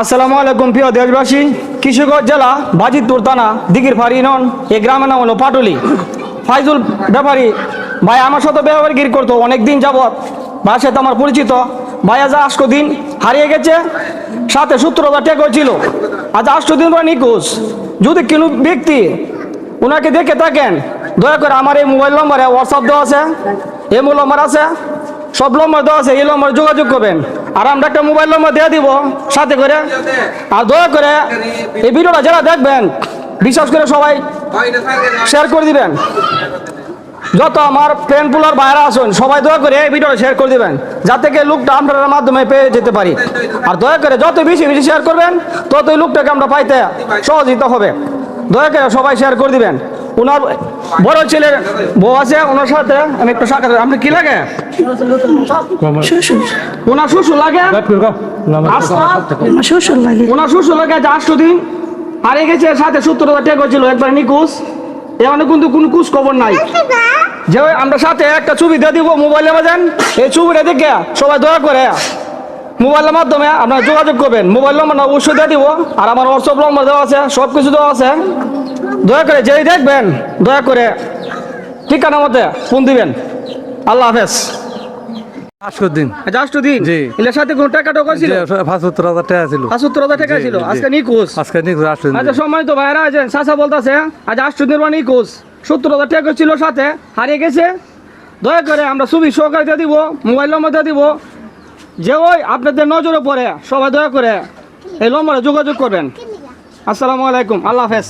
আসসালামু আলাইকুম প্রিয় দেশবাসী, কিশোরগঞ্জ জেলা বাজিতপুর থানা, দিঘির ফাড়ি নন, এই গ্রামের নাম হলো পাটুলি ফাইজুল ব্যাপারী, ভাই, আমার সাথে ব্যবহারগিরি করতো অনেক দিন যাবৎ। ভাইয়ের সাথে আমার পরিচিত। ভাই আজ আজকে দিন হারিয়ে গেছে, সাথে হাজার টাকা ছিল। আজ আটশো দিন পরে নিখোঁজ। যদি কোনো ব্যক্তি ওনাকে দেখে থাকেন, দয়া করে আমার এই মোবাইল নম্বরে হোয়াটসঅ্যাপ দেওয়া আছে, এই মোবাইল নম্বর আছে সব নম্বর দেওয়া আছে, এই নম্বরে যোগাযোগ করবেন। আর আমরা একটা মোবাইল নম্বর দিয়ে দিব, সাথে করে। আর দয়া করে এই ভিডিওটা যারা দেখবেন, বিশ্বাস করে সবাই শেয়ার করে দিবেন। যত আমার ফ্রেন্ড পুলার বাইরে আসুন সবাই দয়া করে এই ভিডিওটা শেয়ার করে দিবেন, যাতে করে লোকটা আপনার মাধ্যমে পেয়ে যেতে পারি। আর দয়া করে যত বেশি বেশি শেয়ার করবেন তত এই লোকটাকে আমরা পাইতে সহযোগিতা হবে। দয়া করে সবাই শেয়ার করে দিবেন। ওনার বড় ছেলের বউ আছে, ওনার সাথে আমি একটু সাক্ষাৎ আপনি কি লাগে? ওনার শ্বশুর লাগে? শ্বশুর ওনার শ্বশুর লাগে আজ আটশো দিন হারিয়ে গেছে, সাথে সত্তর হাজার টাকা ছিল একবার নিকুশ এখানে কিন্তু কোনো কুশ খবর নাই। যে আমরা সাথে একটা ছবি দিয়ে দিব মোবাইলে বাজেন এই ছবিটা দেখে সবাই দয়া করে মোবাইলের মাধ্যমে আপনারা যোগাযোগ করবেন। মোবাইল নম্বর অবশ্যই দিয়ে দিব। আর আমার হোয়াটসঅ্যাপ নম্বর দেওয়া আছে সব কিছু দেওয়া আছে। দয়া করে যেই দেখবেন দয়া করে ঠিকানা মতে ফোন দিবেন। আল্লাহ হাফেজ। আজকের দিন আটশো জি। এর সাথে কোনো টাকা টাকা ছিল পঁচাত্তর হাজার টাকা ছিল। পঁচাত্তর হাজার টাকা ছিল। আজকে নিখোঁজ। আজকে নিখোঁজ আসছেন আচ্ছা সম্মানিত ভাইরা আছেন চাষা বলতেছে আজ দিন মানে টাকা ছিল সাথে হারিয়ে গেছে। দয়া করে আমরা ছবি সহকারে দিয়ে দিব মোবাইল নম্বর দিব। যে ওই আপনাদের নজরে পড়ে সবাই দয়া করে এই নম্বরে যোগাযোগ করবেন। আসসালামু আলাইকুম। আল্লাহ হাফেজ।